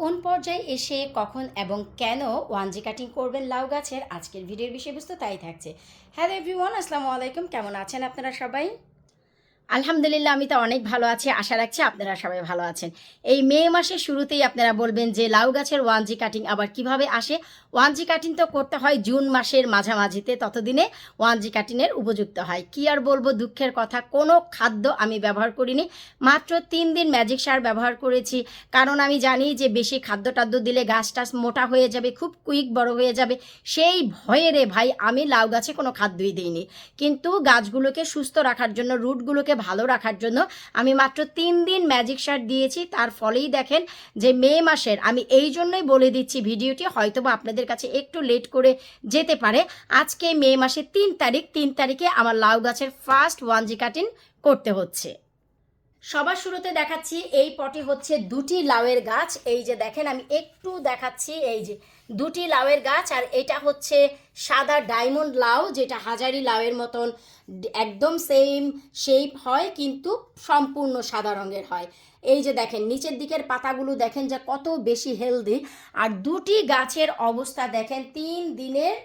কোন পর্যায়ে এসে, কখন এবং কেন ওয়ান জি কাটিং করবেন লাউ গাছের আজকের ভিডিওর বিষয়বস্তু তাই থাকছে। হ্যালো এভরিওয়ান, আসসালামু আলাইকুম। কেমন আছেন আপনারা সবাই? আলহামদুলিল্লাহ, আমি তো অনেক ভালো আছি। আশা রাখছি আপনারা সবাই ভালো আছেন। এই মে মাসের শুরুতেই আপনারা বলবেন যে লাউ গাছের ওয়ানজি কাটিং আবার কীভাবে আসে? ওয়ানজি কাটিং তো করতে হয় জুন মাসের মাঝামাঝিতে, ততদিনে ওয়ানজি কাটিংয়ের উপযুক্ত হয়। কি আর বলব, দুঃখের কথা, কোনো খাদ্য আমি ব্যবহার করিনি। মাত্র তিন দিন ম্যাজিক সার ব্যবহার করেছি। কারণ আমি জানি যে বেশি খাদ্য টাদ্য দিলে গাছ টাছ মোটা হয়ে যাবে, খুব কুইক বড় হয়ে যাবে। সেই ভয়ে রে ভাই, আমি লাউ গাছে কোনো খাদ্যই দিইনি। কিন্তু গাছগুলোকে সুস্থ রাখার জন্য, রুটগুলোকে ভালো রাখার জন্য আমি মাত্র তিন দিন ম্যাজিক শার্ট দিয়েছি। তার ফলেই দেখেন যে মে মাসের আমি এই জন্যই বলে দিচ্ছি ভিডিওটি, হয়তোবা আপনাদের কাছে একটু লেট করে যেতে পারে। আজকে মে মাসের তিন তারিখ, তিন তারিখে আমার লাউ গাছের ফার্স্ট ওয়ানজি কাটিং করতে হচ্ছে। সবার শুরুতে দেখাচ্ছি, এই পটে হচ্ছে দুটি লাউয়ের গাছ। এই যে দেখেন, আমি একটু দেখাচ্ছি, এই যে দুটি লাউয়ের গাছ, আর এটা হচ্ছে সাদা ডায়মন্ড লাউ, যেটা হাজারি লাউয়ের মতন একদম সেম শেপ হয়, কিন্তু সম্পূর্ণ সাদা রঙের হয়। এই যে দেখেন, নিচের দিকের পাতাগুলো দেখেন যে কত বেশি হেলদি আর দুটি গাছের অবস্থা দেখেন, তিন দিনের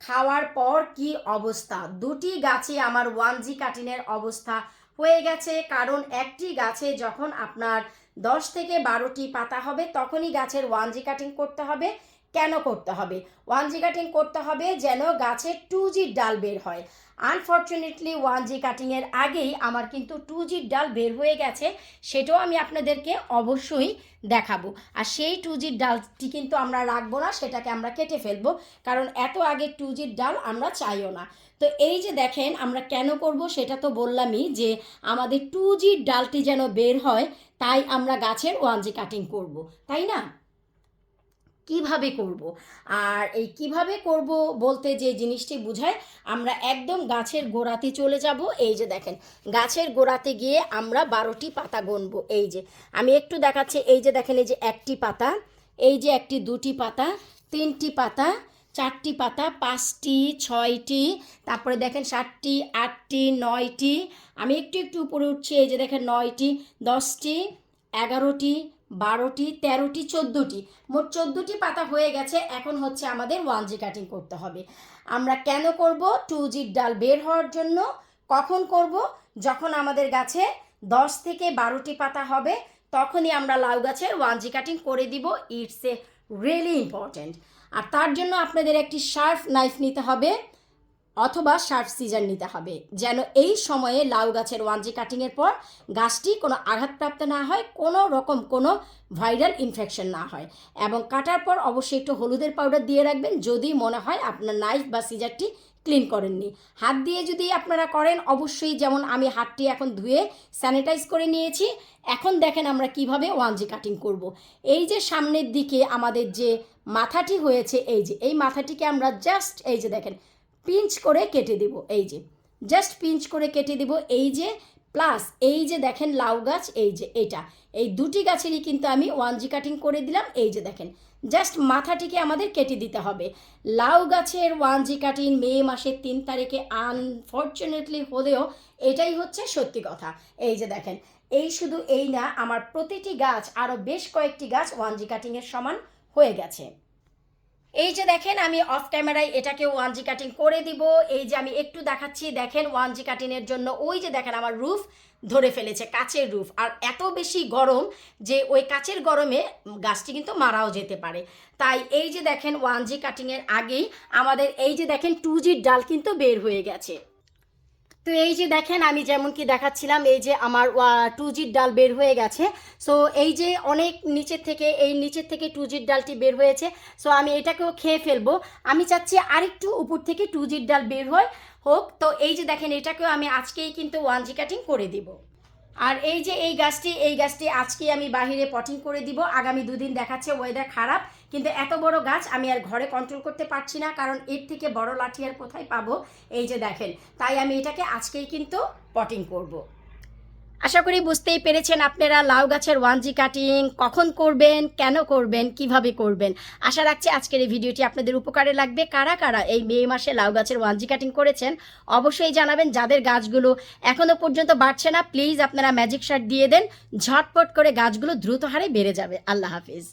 খাওয়ার পর কি অবস্থা? দুটি গাছে আমার ওয়ান জি কাটিনের অবস্থা। হয়ে গেছে, কারণ একটি গাছে যখন আপনার দশ থেকে বারোটি পাতা হবে, তখনই গাছের ওয়ান জি কাটিং করতে হবে। কেন করতে হবে? ওয়ান জি কাটিং করতে হবে যেন গাছের টু জির ডাল বের হয়। আনফর্চুনেটলি ওয়ান জি কাটিংয়ের আগেই আমার কিন্তু টু জির ডাল বের হয়ে গেছে, সেটাও আমি আপনাদেরকে অবশ্যই দেখাবো। আর সেই টু জির ডালটি কিন্তু আমরা রাখব না, সেটাকে আমরা কেটে ফেলব, কারণ এত আগে টু জির ডাল আমরা চাইও না। তো এই যে দেখেন আমরা কেন করব, সেটা তো বললামই যে আমাদের টু জির ডালটি যেন বের হয়, তাই আমরা গাছের ওয়ান জি কাটিং করব, তাই না? কীভাবে করব? আর এই কীভাবে করব বলতে যে জিনিসটি বুঝায়, আমরা একদম গাছের গোড়াতে চলে যাব। এই যে দেখেন, গাছের গোড়াতে গিয়ে আমরা বারোটি পাতা গুনবো। এই যে, আমি একটু দেখাচ্ছি। এই যে দেখেন, এই যে একটি পাতা, এই যে একটি দুটি পাতা, তিনটি পাতা, চারটি পাতা, পাঁচটি, ছয়টি, তারপরে দেখেন সাতটি, আটটি, নয়টি। আমি একটু একটু উপরে উঠছি। এই যে দেখেন, নয়টি, দশটি, এগারোটি বারোটি, তেরোটি, চোদ্দোটি। মোট চোদ্দোটি পাতা হয়ে গেছে। এখন হচ্ছে আমাদের ওয়ান জি কাটিং করতে হবে। আমরা কেন করব? টু জির ডাল বের হওয়ার জন্য। কখন করব? যখন আমাদের গাছে দশ থেকে বারোটি পাতা হবে, তখনই আমরা লাউ গাছের ওয়ান জি কাটিং করে দিব। ইটস এ রিয়েলি ইম্পর্ট্যান্ট আর তার জন্য আপনাদের একটি শার্প নাইফ নিতে হবে। অথবা শার্প সিজার নিতে হবে যেন এই সময়ে লাউ গাছের ওয়ানজি কাটিংয়ের পর গাছটি কোনো আঘাতপ্রাপ্ত না হয়, কোনো রকম কোনো ভাইরাল ইনফেকশন না হয় এবং কাটার পর অবশ্যই একটু হলুদের পাউডার দিয়ে রাখবেন যদি মনে হয় আপনার নাইফ বা সিজারটি ক্লিন করেননি হাত দিয়ে যদি আপনারা করেন, অবশ্যই যেমন আমি হাতটি এখন ধুয়ে স্যানিটাইজ করে নিয়েছি, এখন দেখেন আমরা কীভাবে ওয়ানজি কাটিং করব। এই যে সামনের দিকে আমাদের যে মাথাটি হয়েছে, এই যে, এই মাথাটিকে আমরা জাস্ট এই যে দেখেন পিঞ্চ করে কেটে দিব, এই যে। জাস্ট পিঞ্চ করে কেটে দিব, এই যে প্লাস এই যে দেখেন লাউ গাছ, এই যে এটা। এই দুটি গাছেরই কিন্তু আমি ওয়ান জি কাটিং করে দিলাম, এই যে দেখেন। জাস্ট মাথাটিকে আমাদের কেটে দিতে হবে। লাউ গাছের ওয়ান জি কাটিং মে মাসের তিন তারিখে আনফর্চুনেটলি হলেও এটাই হচ্ছে সত্যি কথা। এই যে দেখেন, এই শুধু এই না, আমার প্রতিটি গাছ আরও বেশ কয়েকটি গাছ ওয়ান জি কাটিংয়ের সমান হয়ে গেছে। এই যে দেখেন, আমি অফ ক্যামেরায় এটাকে ওয়ান জি কাটিং করে দিব। এই যে আমি একটু দেখাচ্ছি, দেখেন ওয়ান জি কাটিংয়ের জন্য ওই যে দেখেন, আমার রুফ ধরে ফেলেছে, কাচের রুফ আর এত বেশি গরম যে ওই কাচের গরমে গাছটি কিন্তু মারাও যেতে পারে। তাই এই যে দেখেন ওয়ান জি কাটিংয়ের আগেই আমাদের এই যে দেখেন টু জির ডাল কিন্তু বের হয়ে গেছে। তো এই যে দেখেন, আমি যেমন কি দেখাচ্ছিলাম, এই যে আমার টু জির ডাল বের হয়ে গেছে। সো এই যে অনেক নিচের থেকে, এই নিচের থেকে টু জির ডালটি বের হয়েছে। সো আমি এটাকেও খেয়ে ফেলব। আমি চাচ্ছি আরেকটু উপর থেকে টু জির ডাল বের হয়, হোক। তো এই যে দেখেন, এটাকেও আমি আজকেই কিন্তু ওয়ান জি কাটিং করে দিব। আর এই যে এই গাছটি এই গাছটি আজকে আমি বাহিরে পটিং করে দিব আগামী দুদিন দেখাচ্ছে ওয়েদার খারাপ, কিন্তু এত বড় গাছ আমি আর ঘরে কন্ট্রোল করতে পারছি না, কারণ এর থেকে বড় লাঠি আর কোথায় পাবো এই যে দেখেন, তাই আমি এটাকে আজকেই কিন্তু পটিং করব। আশা করি বুঝতেই পেরেছেন আপনারা লাউ গাছের ওয়ানজি কাটিং কখন করবেন, কেন করবেন, কীভাবে করবেন। আশা রাখছি আজকের এই ভিডিওটি আপনাদের উপকারে লাগবে। কারা কারা এই মে মাসে লাউ গাছের ওয়ানজি কাটিং করেছেন, অবশ্যই জানাবেন যাদের গাছগুলো এখনও পর্যন্ত বাড়ছে না, প্লিজ আপনারা ম্যাজিক শার্ট দিয়ে দেন, ঝটপট করে গাছগুলো দ্রুত হারে বেড়ে যাবে। আল্লাহ হাফিজ।